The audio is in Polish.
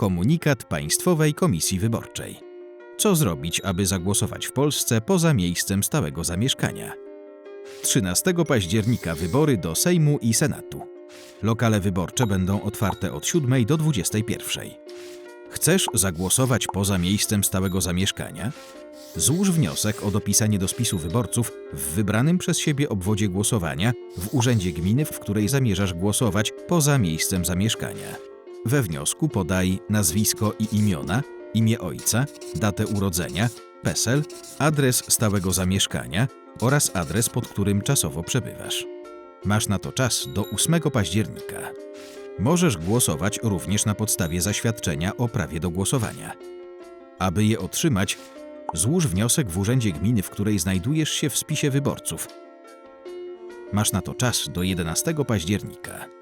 Komunikat Państwowej Komisji Wyborczej. Co zrobić, aby zagłosować w Polsce poza miejscem stałego zamieszkania? 13 października wybory do Sejmu i Senatu. Lokale wyborcze będą otwarte od 7 do 21. Chcesz zagłosować poza miejscem stałego zamieszkania? Złóż wniosek o dopisanie do spisu wyborców w wybranym przez siebie obwodzie głosowania w urzędzie gminy, w której zamierzasz głosować poza miejscem zamieszkania. We wniosku podaj nazwisko i imiona, imię ojca, datę urodzenia, PESEL, adres stałego zamieszkania oraz adres, pod którym czasowo przebywasz. Masz na to czas do 8 października. Możesz głosować również na podstawie zaświadczenia o prawie do głosowania. Aby je otrzymać, złóż wniosek w urzędzie gminy, w której znajdujesz się w spisie wyborców. Masz na to czas do 11 października.